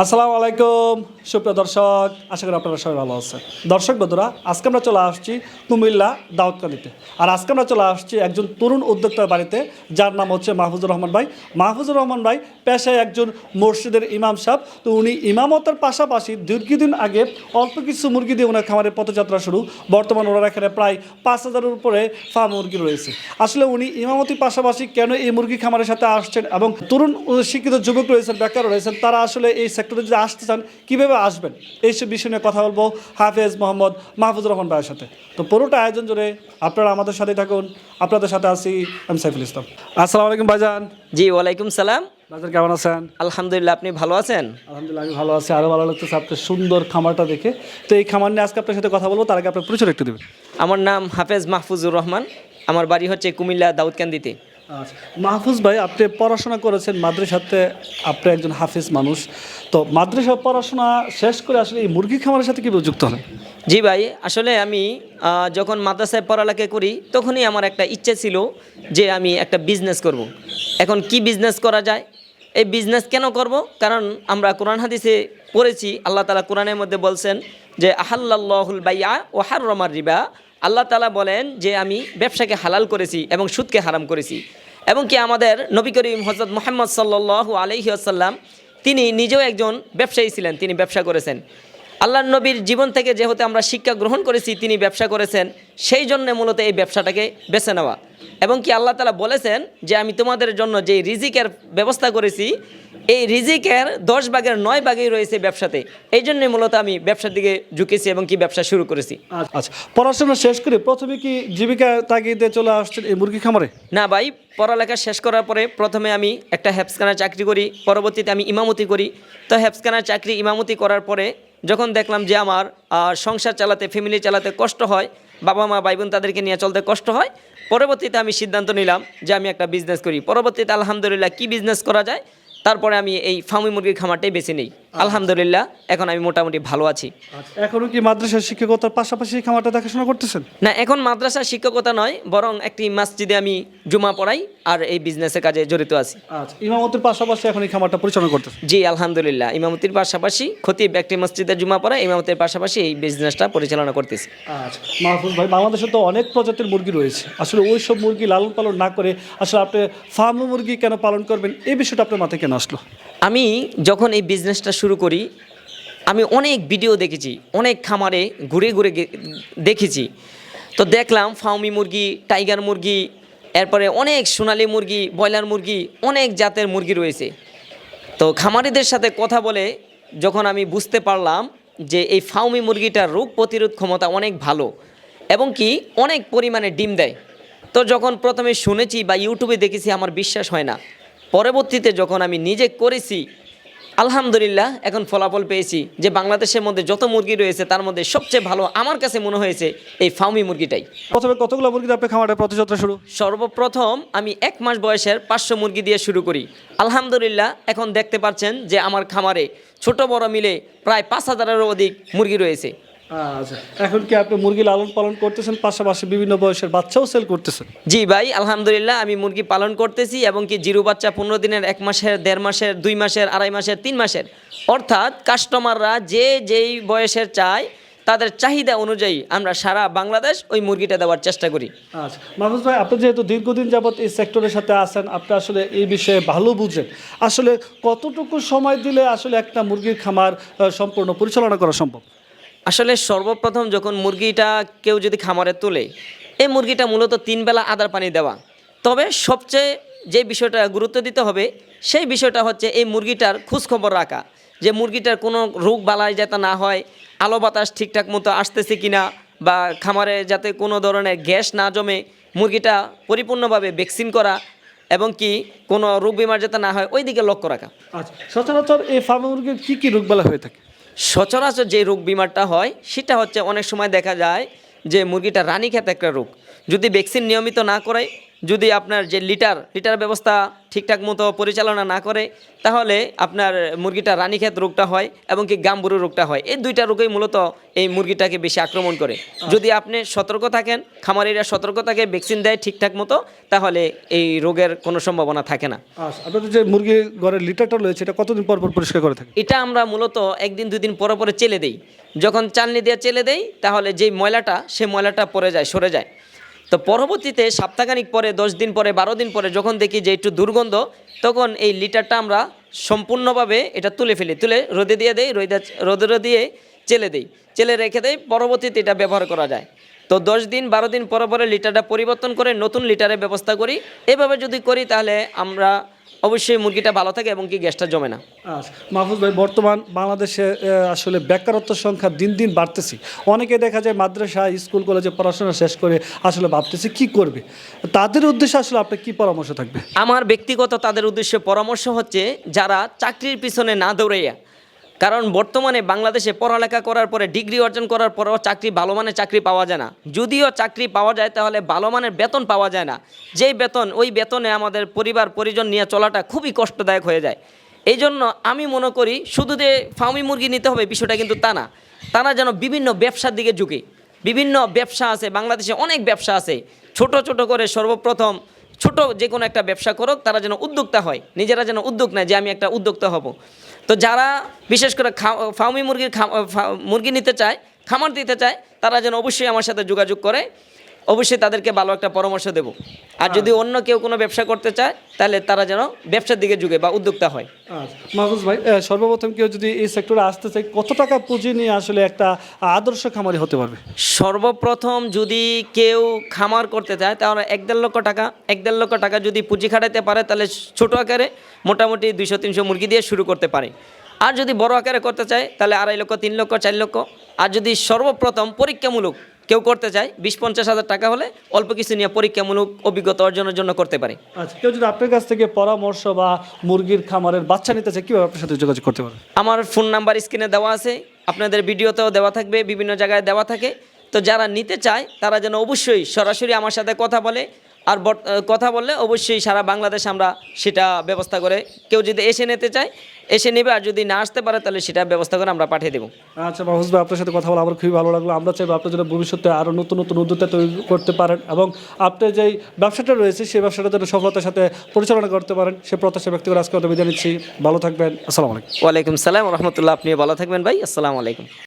আসসালামু আলাইকুম, সুপ্রিয় দর্শক, আশা করি আপনারা সবাই ভালো আছেন। দর্শক বন্ধুরা, আজকে আমরা চলে আসছি কুমিল্লা দাউদকালিতে আর আজকে আমরা চলে আসছি একজন তরুণ উদ্যোক্তার বাড়িতে, যার নাম হচ্ছে মাহফুজুর রহমান ভাই। মাহফুজুর রহমান ভাই পেশায় একজন মসজিদের ইমাম সাহেব। তো উনি ইমামতার পাশাপাশি দীর্ঘদিন আগে অল্প কিছু মুরগি দিয়ে ওনার খামারের পথযাত্রা শুরু। বর্তমান ওনার এখানে প্রায় পাঁচ হাজারের উপরে ফার্ম মুরগি রয়েছে। আসলে উনি ইমামতির পাশাপাশি কেন এই মুরগি খামারের সাথে আসছেন এবং তরুণ শিক্ষিত যুবক রয়েছেন, বেকার রয়েছেন, তারা আসলে এই সেক্টরে যদি আসতে চান কীভাবে আসবেন? এইসব বিষয় নিয়ে কথা বলব হাফেজ মোহাম্মদ মাহফুজুর রহমান ভাইয়ের সাথে। তো পুরোটা আয়োজন জুড়ে আপনারা আমাদের সাথে থাকুন। আপনাদের সাথে আছি আমি সাইফুল ইসলাম। আসসালামু আলাইকুম ভাইজান। জি ওয়ালাইকুম সালাম। ভাইজান কেমন আছেন? আলহামদুলিল্লাহ আপনি ভালো আছেন? আলহামদুলিল্লাহ আমি ভালো আছি। আরও ভালো লাগতেছে আপনার সুন্দর খামারটা দেখে। তো এই খামার নিয়ে আজকে আপনার সাথে কথা বলব তার আগে আপনার পরিচয় একটু দেবেন। আমার নাম হাফেজ মাহফুজুর রহমান। আমার বাড়ি হচ্ছে কুমিল্লা দাউদকান্দিতে। আচ্ছা। মাহফুজ ভাই, আপনি পড়াশোনা করেছেন মাদ্রাসাতে, আপনি একজন হাফিজ মানুষ। তো মাদ্রাসা পড়াশোনা শেষ করে আসলে এই মুরগি খামারের সাথে কীভাবে যুক্ত হলেন? জি ভাই, আসলে আমি যখন মাদ্রাসায় পড়ালেখা করি, তখনই আমার একটা ইচ্ছে ছিল যে আমি একটা বিজনেস করব। এখন কি বিজনেস করা যায়? এই বিজনেস কেন করব? কারণ আমরা কোরআন হাদিসে পড়েছি, আল্লাহ তালা কোরআনের মধ্যে বলছেন যে আহাল্লাহুল বাইয়া ও হার রমার রিবা। আল্লাহ তালা বলেন যে, আমি ব্যবসাকে হালাল করেছি এবং সুদকে হারাম করেছি। এবং কি আমাদের নবী করিম হজরত মোহাম্মদ সাল্লু আলহি আসাল্লাম তিনি নিজেও একজন ব্যবসায়ী ছিলেন, তিনি ব্যবসা করেছেন। আল্লাহ নবীর জীবন থেকে যেহেতু আমরা শিক্ষা গ্রহণ করেছি তিনি ব্যবসা করেছেন সেই জন্য মূলত এই ব্যবসাটাকে বেছে নেওয়া। এবং কি আল্লাহ তালা বলেছেন যে আমি তোমাদের জন্য যে রিজিকের ব্যবস্থা করেছি এই রিজিকের দশ ভাগের নয় ভাগেই রয়েছে ব্যবসাতে। এই জন্যই মূলত আমি ব্যবসার দিকে ঝুঁকেছি এবং কি ব্যবসা শুরু করেছি। আচ্ছা পড়াশোনা শেষ করে প্রথমে কি জীবিকা তাগিদে চলে আসছেন এই মুরগি খামারে? না ভাই পড়ালেখা শেষ করার পরে প্রথমে আমি একটা হ্যাপসখানার চাকরি করি পরবর্তীতে আমি ইমামতি করি। তো হ্যাপসখানার চাকরি ইমামতি করার পরে যখন দেখলাম যে আমার সংসার চালাতে ফ্যামিলি চালাতে কষ্ট হয়, বাবা মা, ভাই বোন তাদেরকে নিয়ে চলতে কষ্ট হয়, পরবর্তীতে আমি সিদ্ধান্ত নিলাম যে আমি একটা বিজনেস করি। পরবর্তীতে আলহামদুলিল্লাহ কি বিজনেস করা যায়? তারপরে আমি এই ফার্মি মুরগির খামারটাই বেছে নিই। আলহামদুলিল্লাহ এখন আমি মোটামুটি ভালো আছি। আচ্ছা এখনও কি মাদ্রাসার শিক্ষকতার পাশাপাশি খামারটা দেখাশোনা করতেছেন? না এখন মাদ্রাসা শিক্ষকতা নয় বরং একটি মসজিদে আমি জুমা পড়াই আর এই বিজনেসের কাজে জড়িত আছি। আচ্ছা ইমামতের পাশাপাশি এখন এই খামারটা পরিচালনা করতেছেন? জি আলহামদুলিল্লাহ ইমামতির পাশাপাশি খতিব একটি মসজিদে জুমা পড়া ইমামতির পাশাপাশি এই বিজনেসটা পরিচালনা করতেছি। আচ্ছা মাহফুজ ভাই বাংলাদেশে তো অনেক প্রজাতির মুরগি রয়েছে। আসলে ওই সব মুরগি লালন পালন না করে আসলে আপনি ফার্ম মুরগি কেন পালন করবেন এই বিষয়টা আপনার মাথায় কেন আসলো? আমি যখন এই বিজনেসটা শুরু করি। আমি অনেক ভিডিও দেখেছি, অনেক খামারে ঘুরে ঘুরে দেখেছি। তো দেখলাম ফাউমি মুরগি, টাইগার মুরগি, এরপরে অনেক সোনালি মুরগি, ব্রয়লার মুরগি, অনেক জাতের মুরগি রয়েছে। তো খামারিদের সাথে কথা বলে যখন আমি বুঝতে পারলাম যে এই ফাউমি মুরগিটার রোগ প্রতিরোধ ক্ষমতা অনেক ভালো এবং কি অনেক পরিমাণে ডিম দেয়। তো যখন প্রথমে শুনেছি বা ইউটিউবে দেখেছি, আমার বিশ্বাস হয় না। পরবর্তীতে যখন আমি নিজে করেছি আলহামদুলিল্লাহ এখন ফলাফল পেয়েছি যে বাংলাদেশের মধ্যে যত মুরগি রয়েছে তার মধ্যে সবচেয়ে ভালো আমার কাছে মনে হয়েছে এই ফাউমি মুরগিটাই। প্রথমে কতগুলো মুরগি আপনি খাওয়াটা খামারের পথযাত্রা শুরু? সর্বপ্রথম আমি এক মাস বয়সের পাঁচশো মুরগি দিয়ে শুরু করি। আলহামদুলিল্লাহ এখন দেখতে পাচ্ছেন যে আমার খামারে ছোট বড় মিলে প্রায় পাঁচ হাজারেরও অধিক মুরগি রয়েছে। আচ্ছা এখন কি আপনি মুরগি লালন পালন করতেছেন? পাশাপাশি বিভিন্ন বয়সের বাচ্চাও সেল করতেছেন? জি ভাই আলহামদুলিল্লাহ আমি মুরগি পালন করতেছি এবং কি জিরো বাচ্চা পনেরো দিনের এক মাসের দেড় মাসের দুই মাসের আড়াই মাসের তিন মাসের। অর্থাৎ কাস্টমাররা যে যেই বয়সের চায় তাদের চাহিদা অনুযায়ী আমরা সারা বাংলাদেশ ওই মুরগিটা দেওয়ার চেষ্টা করি। আচ্ছা মাহফুজ ভাই আপনি যেহেতু দীর্ঘদিন যাবত এই সেক্টরের সাথে আছেন আপনি আসলে এই বিষয়ে ভালো বুঝেন। আসলে কতটুকু সময় দিলে আসলে একটা মুরগির খামার সম্পূর্ণ পরিচালনা করা সম্ভব? আসলে সর্বপ্রথম যখন মুরগিটা কেউ যদি খামারে তোলে, এই মুরগিটা মূলত তিন বেলা আদার পানি দেওয়া। তবে সবচেয়ে যে বিষয়টা গুরুত্ব দিতে হবে, সেই বিষয়টা হচ্ছে এই মুরগিটার খোঁজখবর রাখা। যে মুরগিটার কোনো রোগ বালাই যাতে না হয়, আলো বাতাস ঠিকঠাক মতো আসতেছে কিনা, বা খামারে যাতে কোনো ধরনের গ্যাস না জমে, মুরগিটা পরিপূর্ণভাবে ভ্যাকসিন করা এবং কি কোনো রোগ বিমার যাতে না হয় ওই দিকে লক্ষ্য রাখা। আচ্ছা সচরাচর এই ফার্ম মুরগির কী কী রোগবালা হয়ে থাকে? সচরাচর যে রোগ বিমারটা হয়, সেটা হচ্ছে অনেক সময় দেখা যায় যে মুরগিটা রানী খেতে একটা রোগ। যদি ভ্যাকসিন নিয়মিত না করে যদি আপনার যে লিটার লিটার ব্যবস্থা ঠিকঠাক মতো পরিচালনা না করে তাহলে আপনার মুরগিটা রানীক্ষেত রোগটা হয় এবং কি গাম্বুরু রোগটা হয়। এই দুইটা রোগই মূলত এই মুরগিটাকে বেশি আক্রমণ করে। যদি আপনি সতর্ক থাকেন খামারিরা সতর্ক থাকে ভ্যাকসিন দেয় ঠিকঠাক মতো তাহলে এই রোগের কোনো সম্ভাবনা থাকে না। আচ্ছা আপনাদের যে মুরগি ঘরের লিটারটা রয়েছে এটা কতদিন পর পর পরিষ্কার করে থাকে? এটা আমরা মূলত একদিন দুই দিন পরে পরে চেলে দেই। যখন চালনি দিয়ে চেলে দেই তাহলে যেই ময়লাটা সেই ময়লাটা পরে যায় সরে যায়। তো পরবর্তীতে সপ্তাহখানিক পরে, দশ দিন পরে, বারো দিন পরে যখন দেখি যে একটু দুর্গন্ধ, তখন এই লিটারটা আমরা সম্পূর্ণভাবে এটা তুলে ফেলি। তুলে রোদে দিয়ে দেই, রোদে রোদে দিয়ে চেলে দেই। চেলে রেখে দেই, পরবর্তীতে এটা ব্যবহার করা যায়। তো দশ দিন, বারো দিন পরে পরে লিটারটা পরিবর্তন করে নতুন লিটারের ব্যবস্থা করি। এভাবে যদি করি তাহলে আমরা অবশ্যই মুরগিটা ভালো থাকে এবং কি গ্যাসটা জমে না। আচ্ছা মাহফুজ ভাই বর্তমান বাংলাদেশে আসলে বেকারত্বের সংখ্যা দিন দিন বাড়তেছে। অনেকে দেখা যায় মাদ্রাসা স্কুল কলেজে পড়াশোনা শেষ করে আসলে ভাবতেছে কি করবে। তাদের উদ্দেশ্যে আসলে আপনার কি পরামর্শ থাকবে? আমার ব্যক্তিগত তাদের উদ্দেশ্যে পরামর্শ হচ্ছে যারা চাকরির পিছনে না দৌড়াইয়া কারণ বর্তমানে বাংলাদেশে পড়ালেখা করার পরে ডিগ্রি অর্জন করার পরেও চাকরি ভালো মানের চাকরি পাওয়া যায় না। যদিও চাকরি পাওয়া যায়, তাহলে ভালো মানের বেতন পাওয়া যায় না। যেই বেতন, ওই বেতনে আমাদের পরিবার, পরিজন নিয়ে চলাটা খুবই কষ্টদায়ক হয়ে যায়। এই জন্য আমি মনে করি, শুধু যে ফার্মি মুরগি নিতে হবে, বিষয়টা কিন্তু তা না। তারা যেন বিভিন্ন ব্যবসার দিকে ঝুঁকে। বিভিন্ন ব্যবসা আছে, বাংলাদেশে অনেক ব্যবসা আছে। ছোট ছোট করে সর্বপ্রথম ছোট যে কোনো একটা ব্যবসা করুক, তারা যেন উদ্যোক্তা হয়। নিজেরা যেন উদ্যোগ নেয় যে আমি একটা উদ্যোক্তা হব। তো যারা বিশেষ করে ফাউমি মুরগির মুরগি নিতে চায়, খামার দিতে চায়, তারা যেন অবশ্যই আমার সাথে যোগাযোগ করে। অবশ্যই তাদেরকে ভালো একটা পরামর্শ দেব। আর যদি অন্য কেউ কোনো ব্যবসা করতে চায় তাহলে তারা যেন ব্যবসার দিকে যুগে বা উদ্যোক্তা হয়। আচ্ছা মাহফুজ ভাই সর্বপ্রথম কেউ যদি এই সেক্টরে আসতে চায় কত টাকা পুঁজি নিয়ে আসলে একটা আদর্শ খামারি হতে পারবে? সর্বপ্রথম যদি কেউ খামার করতে চায় তাহলে এক দেড় লক্ষ টাকা এক দেড় লক্ষ টাকা যদি পুঁজি খাটাইতে পারে তাহলে ছোটো আকারে মোটামুটি দুইশো তিনশো মুরগি দিয়ে শুরু করতে পারে। আর যদি বড় আকারে করতে চায় তাহলে আড়াই লক্ষ তিন লক্ষ চার লক্ষ। আর যদি সর্বপ্রথম পরীক্ষামূলক কেউ করতে চায় বিশ পঞ্চাশ হাজার টাকা হলে অল্প কিছু নিয়ে পরীক্ষামূলক অভিজ্ঞতা অর্জনের জন্য করতে পারে। আচ্ছা কেউ যদি আপনার কাছ থেকে পরামর্শ বা মুরগির খামারের বাচ্চা নিতে চায় কীভাবে আপনার সাথে যোগাযোগ করতে পারে? আমার ফোন নাম্বার স্ক্রিনে দেওয়া আছে আপনাদের ভিডিওতেও দেওয়া থাকবে বিভিন্ন জায়গায় দেওয়া থাকে। তো যারা নিতে চায় তারা যেন অবশ্যই সরাসরি আমার সাথে কথা বলে আর কথা বললে অবশ্যই সারা বাংলাদেশ আমরা সেটা ব্যবস্থা করে কেউ যদি এসে নিতে চায় এসে নেবে আর যদি না আসতে পারে তাহলে সেটা ব্যবস্থা করে আমরা পাঠিয়ে দেবো। আচ্ছা মাহফুজ ভাই আপনার সাথে কথা বলে আমার খুবই ভালো লাগল। আমরা চাইব আপনার জন্য ভবিষ্যতে আরও নতুন নতুন উদ্যোক্তা তৈরি করতে পারেন এবং আপনার যেই ব্যবসাটা রয়েছে সেই ব্যবসাটা যেন সফলতার সাথে পরিচালনা করতে পারেন সে প্রত্যাশা ব্যক্তি করে আজকে বিদায় নিচ্ছি। ভালো থাকবেন। আসসালামু আলাইকুম। ওয়ালাইকুম সালাম রহমতুল্লাহ। আপনি ভালো থাকবেন ভাই। আসসালামু আলাইকুম।